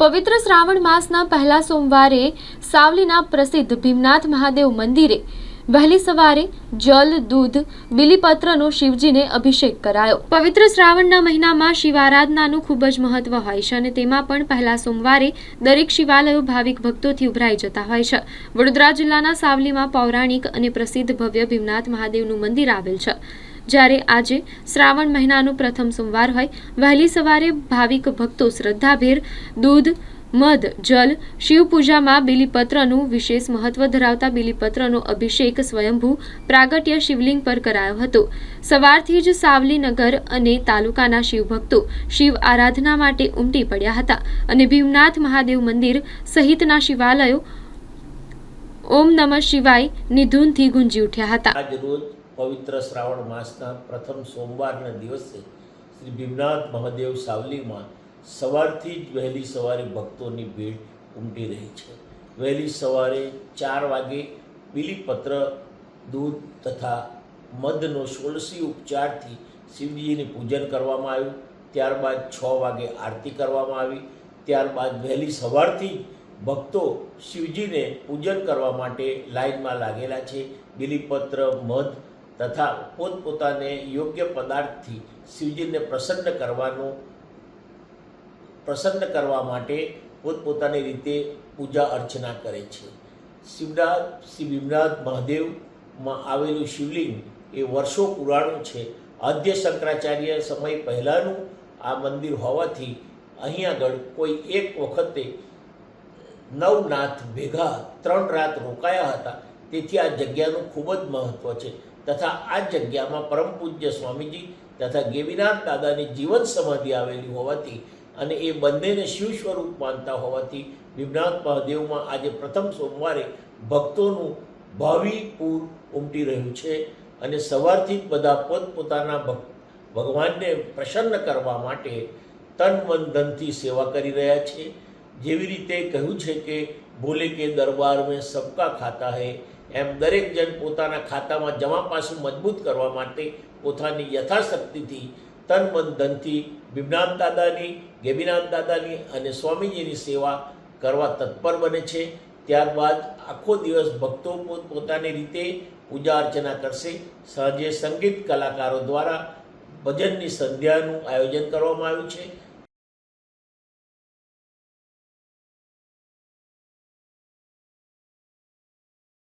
પવિત્ર શ્રાવણ માસના પહેલા સોમવારે સાવલીના પ્રસિદ્ધ ભીમનાથ મહાદેવ મંદિરે વહેલી સવારે જલ, દૂધ, બિલીપત્રનો શિવજીને અભિષેક કરાયો. પવિત્ર શ્રાવણના મહિનામાં શિવારાધનાનું ખૂબ જ મહત્વ હોય છે અને તેમાં પણ પહેલા સોમવારે દરેક શિવાલયો ભાવિક ભક્તોથી ઉભરાઈ જતા હોય છે. વડોદરા જિલ્લાના સાવલીમાં પૌરાણિક અને પ્રસિદ્ધ ભવ્ય ભીમનાથ મહાદેવનું મંદિર આવેલ છે. જ્યારે આજે શ્રાવણ મહિનાનું પ્રથમ સોમવાર હોય, વહેલી સવારે ભાવિક ભક્તો શ્રદ્ધાભેર દૂધ, મધ, જલ, શિવપૂજામાં બિલીપત્રનું વિશેષ મહત્વ ધરાવતા બિલીપત્રનો અભિષેક સ્વયંભૂ પ્રાગટ્ય શિવલિંગ પર કરાયો હતો. સવારથી જ સાવલી નગર અને તાલુકાના શિવભક્તો શિવ આરાધના માટે ઉમટી પડ્યા હતા અને ભીમનાથ મહાદેવ મંદિર સહિતના શિવાલયો ઓમ નમઃ શિવાય નિધુનથી ગુંજી ઉઠ્યા હતા. પવિત્ર શ્રાવણ માસના પ્રથમ સોમવારના દિવસે શ્રી ભીમનાથ મહાદેવ સાવલીમાં સવારથી જ વહેલી સવારે ભક્તોની ભીડ ઉમટી રહી છે. વહેલી સવારે ચાર વાગે બીલીપત્ર, દૂધ તથા મધનો ષોડશી ઉપચારથી શિવજીની પૂજન કરવામાં આવ્યું. ત્યારબાદ છ વાગે આરતી કરવામાં આવી. ત્યારબાદ વહેલી સવારથી ભક્તો શિવજીને પૂજન કરવા માટે લાઈનમાં લાગેલા છે. બિલીપત્ર, મધ તથા પોતપોતાને યોગ્ય પદાર્થથી શિવજીને પ્રસન્ન કરવાનું, પ્રસન્ન કરવા માટે પોતપોતાની રીતે પૂજા અર્ચના કરે છે. શિવનાથ, શ્રી ભીમનાથ મહાદેવમાં આવેલું શિવલિંગ એ વર્ષો પુરાણું છે. આદ્ય શંકરાચાર્ય સમય પહેલાંનું આ મંદિર હોવાથી અહીં આગળ કોઈ એક વખતે નવનાથ ભેગા ત્રણ રાત રોકાયા હતા. તેથી આ જગ્યાનું ખૂબ જ મહત્ત્વ છે. તથા આ જગ્યામાં પરમ પૂજ્ય સ્વામીજી તથા ગેવીનાથ દાદાની જીવન સમાધિ આવેલી હોવાથી અને એ બંનેને શિવ સ્વરૂપ માનતા હોવાથી ભીમનાથ મહાદેવમાં આજે પ્રથમ સોમવારે ભક્તોનું ભાવિ પૂર ઉમટી રહ્યું છે અને સવારથી જ બધા પોતપોતાના ભગવાનને પ્રસન્ન કરવા માટે તન મન ધનથી સેવા કરી રહ્યા છે. જેવી રીતે કહ્યું છે કે ભોલે કે દરબાર મેં સબકા ખાતા હૈ. એમ દરેક જણ પોતાના ખાતામાં જમા પાસું મજબૂત કરવા માટે પોતાની યથાશક્તિથી તન મન ધનથી ભીમનાથ દાદાની, ગેબીનાથ દાદાની અને સ્વામીજીની સેવા કરવા તત્પર બને છે. ત્યારબાદ આખો દિવસ ભક્તો પોત પોતાની રીતે પૂજા અર્ચના કરશે. સાંજે સંગીત કલાકારો દ્વારા ભજનની સંધ્યાનું આયોજન કરવામાં આવ્યું છે.